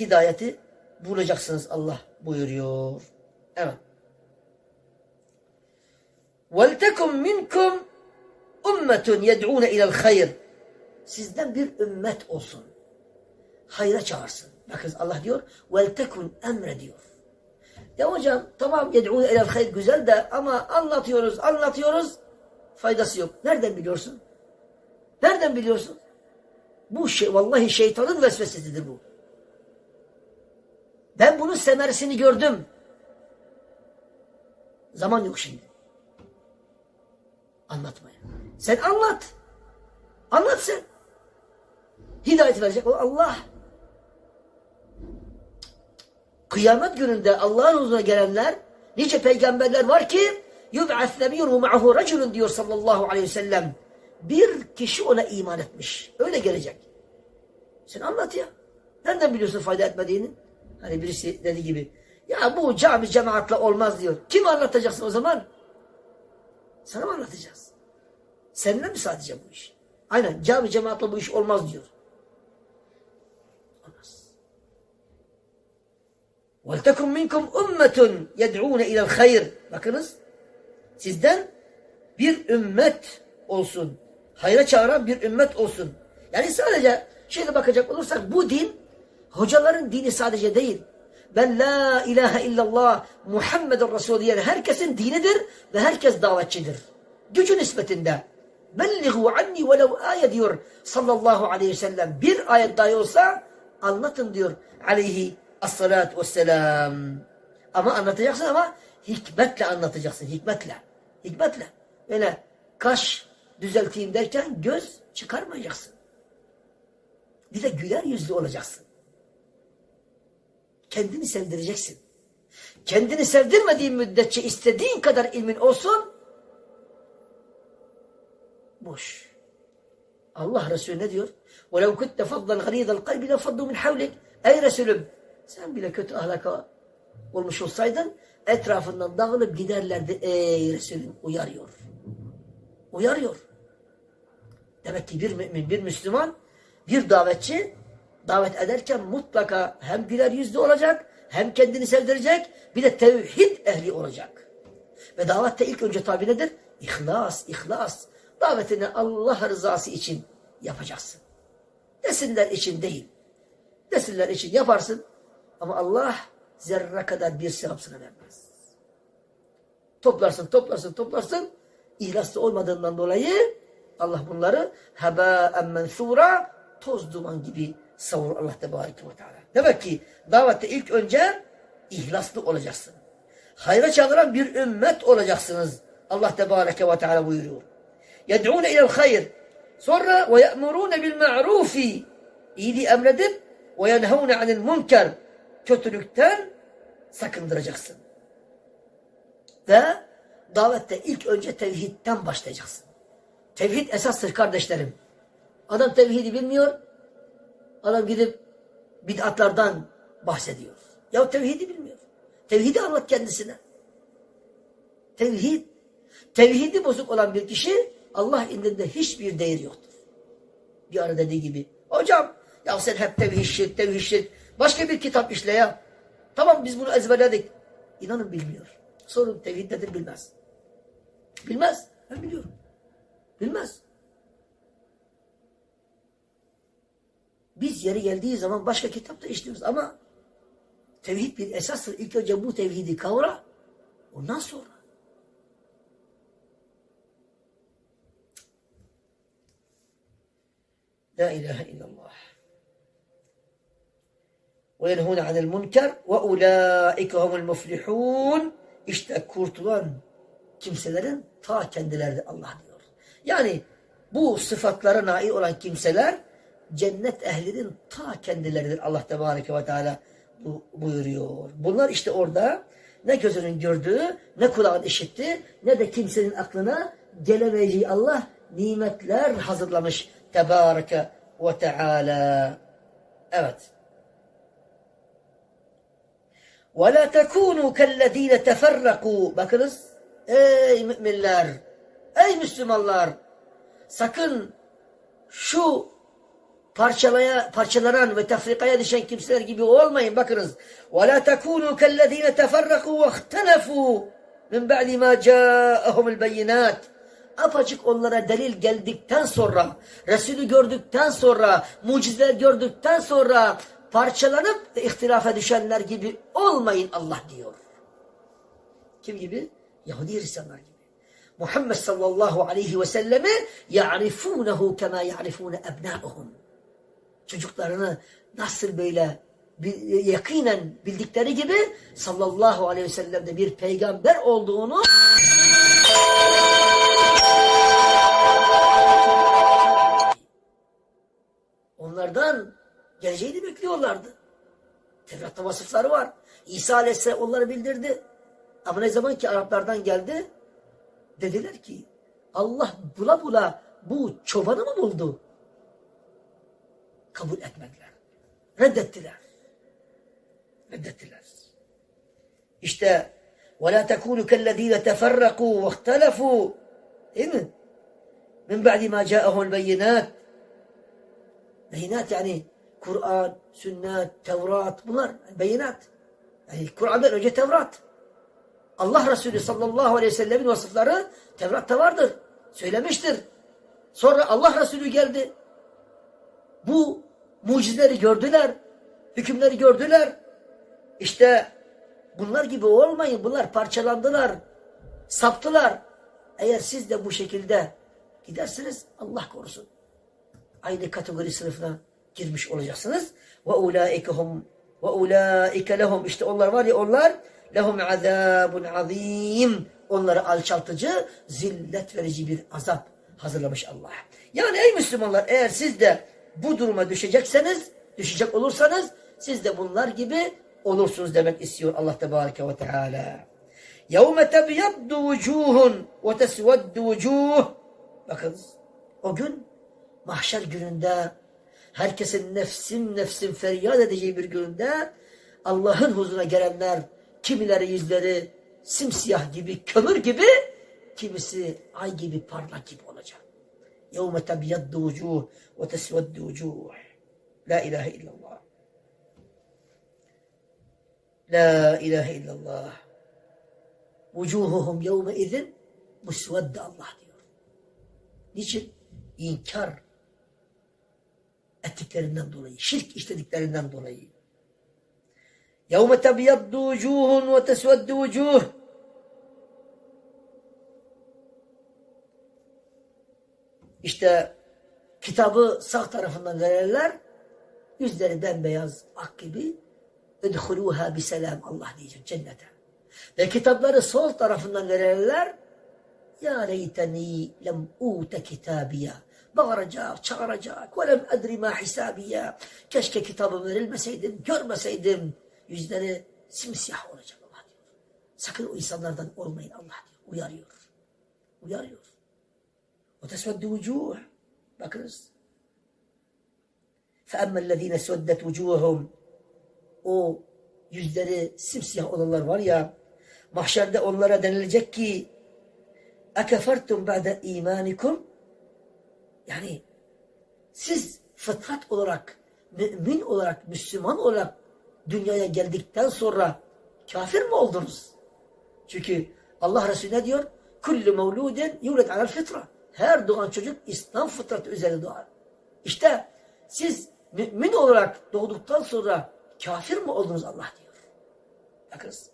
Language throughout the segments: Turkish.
hidayeti bulacaksınız Allah buyuruyor. Evet. وَلْتَكُمْ مِنْكُمْ اُمَّةٌ يَدْعُونَ اِلَى الْخَيْرِ Sizden bir ümmet olsun. Hayra çağırsın. Bakın Allah diyor وَلْتَكُنْ emre diyor. Ya hocam tamam yed'ûne ilel hayr güzel de ama anlatıyoruz anlatıyoruz faydası yok. Nereden biliyorsun? Nereden biliyorsun? Bu şey vallahi şeytanın vesvesesidir bu. Ben bunun semeresini gördüm. Zaman yok şimdi. Anlatmaya. Sen anlat. Anlat sen. Hidayet verecek o Allah. Kıyamet gününde Allah'ın huzuruna gelenler nice peygamberler var ki yub'as nebiyyun ma'ahu raculun diyor sallallahu aleyhi ve sellem. Bir kişi ona iman etmiş. Öyle gelecek. Sen anlat ya. Nereden biliyorsun fayda etmediğini? Hani birisi dediği gibi. Ya bu cami cemaatle olmaz diyor. Kim anlatacaksın o zaman? Sana mı anlatacağız? Seninle mi sadece bu iş? Aynen cami cemaatle bu iş olmaz diyor. Olmaz. وَلْتَكُمْ مِنْكُمْ اُمَّةٌ يَدْعُونَ اِلَى الْخَيْرِ Bakınız. Sizden bir ümmet olsun. Hayra çağıran bir ümmet olsun. Yani sadece şöyle bakacak olursak bu din hocaların dini sadece değil. Ben la ilahe illallah Muhammeden Resul diyen herkesin dinidir ve herkes davetçidir. Gücü nispetinde. Bellihu anni velev ayet diyor sallallahu aleyhi ve sellem. Bir ayet dahi olsa anlatın diyor aleyhi assalatü vesselam. Ama anlatacaksın ama hikmetle anlatacaksın. Hikmetle. Hikmetle. Öyle kaş düzelteyim derken göz çıkarmayacaksın. Bir de güler yüzlü olacaksın Kendini sevdireceksin. Kendini sevdirmediğin müddetçe istediğin kadar ilmin olsun boş. Allah Resulü ne diyor? وَلَوْ كُنْتَ فَضَّنْ غَلِيظَ الْقَلْبِ لَفَضُّ مِنْ حَوْلِكَ Ey Resulüm sen bile kötü ahlaka olmuş olsaydın etrafından dağılıp giderlerdi. Ey Resulüm uyarıyor. Uyarıyor. Demek ki bir mümin, bir Müslüman, bir davetçi davet ederken mutlaka hem güler yüzlü olacak, hem kendini sevdirecek, bir de tevhid ehli olacak. Ve davette ilk önce tabi nedir? İhlas, ihlas. Davetini Allah rızası için yapacaksın. Desinler için değil. Desinler için yaparsın. Ama Allah zerre kadar bir sevap sana vermez. Toplarsın, toplarsın, toplarsın. İhlaslı olmadığından dolayı Allah bunları hebâen mensûrâ toz duman gibi savur Allah Tebareke ve Teala. Demek ki davette ilk önce ihlaslı olacaksın. Hayra çağıran bir ümmet olacaksınız. Allah Tebareke ve Teala buyuruyor. Yed'ûne ilel hayr. Sonra ve ye'murûne bil ma'rufi. İyiliği emredip ve yenhevne anil münker. Kötülükten sakındıracaksın. Ve davette ilk önce tevhidden başlayacaksın. Tevhid esastır kardeşlerim. Adam tevhidi bilmiyor. Adam gidip bid'atlardan bahsediyor. Ya tevhidi bilmiyor. Tevhidi anlat kendisine. Tevhid. Tevhidi bozuk olan bir kişi Allah indinde hiçbir değeri yoktur. Bir ara dediği gibi. Hocam ya sen hep tevhid şirk, tevhid şirk. Başka bir kitap işle ya. Tamam biz bunu ezberledik. İnanın bilmiyor. Sorun tevhid nedir bilmez. Bilmez. Ben biliyorum. Bilmez. Biz yeri geldiği zaman başka kitapta işliyoruz ama tevhid bir esastır. İlk önce bu tevhidi kavra. Ondan sonra. La ilahe illallah. Anil münker ve ulâike humul muflihûn. İşte kurtulan kimselerin ta kendileri Allah diyor. Yani bu sıfatlara nail olan kimseler cennet ehlinin ta kendileridir Allah Tebareke ve Teala bu, buyuruyor. Bunlar işte orada ne gözünün gördüğü, ne kulağın işitti, ne de kimsenin aklına gelemeyeceği Allah nimetler hazırlamış Tebareke ve Teala. Evet. وَلَا تَكُونُوا كَالَّذ۪ينَ تَفَرَّقُوا Bakınız, ey müminler, ey Müslümanlar, sakın şu parçalaya, parçalanan ve tefrikaya düşen kimseler gibi olmayın. Bakınız. وَلَا تَكُونُوا كَالَّذ۪ينَ تَفَرَّقُوا وَاخْتَلَفُوا مِنْ بَعْدِ مَا جَاءَهُمُ الْبَيِّنَاتِ Apaçık onlara delil geldikten sonra, Resulü gördükten sonra, mucizeler gördükten sonra parçalanıp ve ihtilafa düşenler gibi olmayın Allah diyor. Kim gibi? Yahudi Hristiyanlar gibi. Muhammed sallallahu aleyhi ve selleme ya'rifunehu kema ya'rifune ebnâuhum. Çocuklarını nasıl böyle yakinen bildikleri gibi sallallahu aleyhi ve sellem de bir peygamber olduğunu onlardan geleceğini bekliyorlardı. Tevrat'ta vasıfları var. İsa aleyhisselam onları bildirdi. Ama ne zaman ki Araplardan geldi dediler ki Allah bula bula bu çobanı mı buldu? Kabul etmediler. Reddettiler. Reddettiler. İşte وَلَا تَكُونُوا كَالَّذ۪ينَ تَفَرَّقُوا وَاخْتَلَفُوا Değil mi? Min ba'di ma ca'ahul beyinat. Beyinat yani Kur'an, sünnet, Tevrat bunlar beyinat. Yani Kur'an'dan önce Tevrat. Allah Resulü sallallahu aleyhi ve sellemin vasıfları Tevrat'ta vardır. Söylemiştir. Sonra Allah Resulü geldi. Bu mucizeleri gördüler. Hükümleri gördüler. İşte bunlar gibi olmayın. Bunlar parçalandılar. Saptılar. Eğer siz de bu şekilde gidersiniz Allah korusun. Aynı kategori sınıfına girmiş olacaksınız. Ve ulaikehum ve ulaike lehum işte onlar var ya onlar lehum azabun azim. Onları alçaltıcı, zillet verici bir azap hazırlamış Allah. Yani ey Müslümanlar eğer siz de bu duruma düşecekseniz, düşecek olursanız siz de bunlar gibi olursunuz demek istiyor Allah Tebareke ve Teala. يَوْمَ تَبْيَضُّ وُجُوهٌ وَتَسْوَدُّ وُجُوهٌ Bakınız o gün mahşer gününde herkesin nefsin nefsin feryat edeceği bir günde Allah'ın huzuruna gelenler kimileri yüzleri simsiyah gibi kömür gibi kimisi ay gibi parlak gibi olacak. يوم تبيض وجوه وتسود وجوه. لا إله إلا الله. لا إله إلا الله. وجوههم يومئذ مسودة الله. diyor niçin inkar ettiklerinden شرك şirk işlediklerinden dolayı يوم تبيض وجوه وتسود وجوه. İşte kitabı sağ tarafından verenler yüzleri bembeyaz ak gibi اِدْخُلُوهَا biselam Allah diyecek cennete. Ve kitapları sol tarafından verenler ya leyteni lem ute kitabiya bağıracak, çağıracak ve lem edri ma hisabiya keşke kitabım verilmeseydim, görmeseydim yüzleri simsiyah olacak Allah diyor. Sakın o insanlardan olmayın Allah diyor. Uyarıyor. Uyarıyor. O tesveddi vucuh. Bakınız. فَأَمَّا الَّذ۪ينَ سُوَدَّتْ وُجُوهُمْ O yüzleri simsiyah olanlar var ya, mahşerde onlara denilecek ki اَكَفَرْتُمْ بَعْدَ اِيمَانِكُمْ Yani siz fıtrat olarak, mümin olarak, Müslüman olarak dünyaya geldikten sonra kafir mi oldunuz? Çünkü Allah Resulü ne diyor? Kullu mevludin yulad alel fitra. Her doğan çocuk İslam fıtratı üzerine doğar. İşte siz mümin olarak doğduktan sonra kafir mi oldunuz Allah diyor. Bakınız.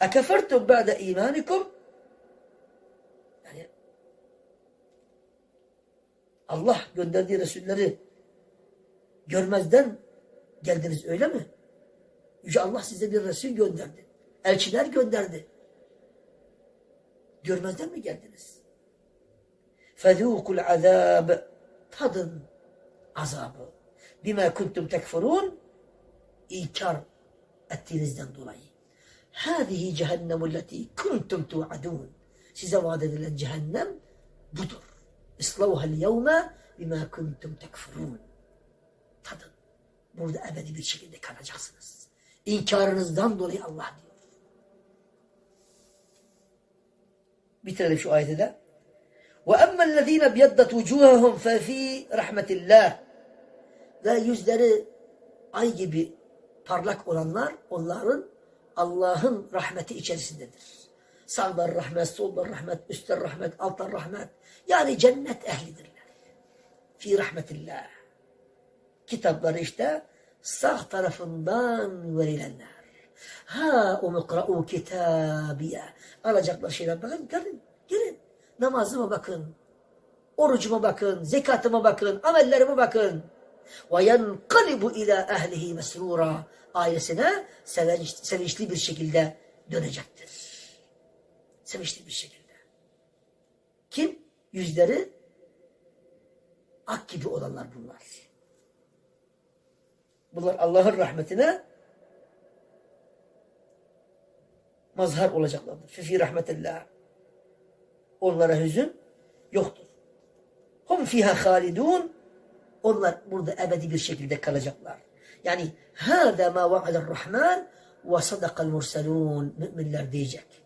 Ekefertum ba'de imanikum yani Allah gönderdiği Resulleri görmezden geldiniz öyle mi? Yüce Allah size bir Resul gönderdi. Elçiler gönderdi. Görmezden mi geldiniz? فذوقوا العذاب. تضن عذاب. بما كنتم تكفرون. إيكار التلز دولاي هذه جهنم التي كنتم توعدون. سيزا سيزواد جهنم بدر. اصلوها اليوم بما كنتم تكفرون. تضن. أبدي بشكل bir şekilde kalacaksınız. İnkarınızdan dolayı الله diyor. Bitirelim şu ayeti de. وَأَمَّا الَّذ۪ينَ بْيَدَّتْ وُجُوهَهُمْ فَف۪ي رَحْمَةِ اللّٰهِ ve yüzleri ay gibi parlak olanlar onların Allah'ın rahmeti içerisindedir. Sağlar rahmet, sollar rahmet, üstter rahmet, altlar rahmet. Yani cennet ehlidirler. Fi rahmetillah. Kitapları işte sağ tarafından verilenler. Ha umukra'u kitabiye. Alacaklar şeyler bakın gelin gelin. Namazıma bakın. Orucuma bakın, zekatıma bakın, amellerime bakın. Ve yenkalibu ila ehlihi mesrura. Ailesine sevinç, sevinçli bir şekilde dönecektir. Sevinçli bir şekilde. Kim? Yüzleri ak gibi olanlar bunlar. Bunlar Allah'ın rahmetine mazhar olacaklardır. Fifi rahmetillah. Onlara hüzün yoktur. Hum fiha halidun. Onlar burada ebedi bir şekilde kalacaklar. Yani hâdâ mâ va'adar rahman ve sadakal murselûn. Müminler diyecek.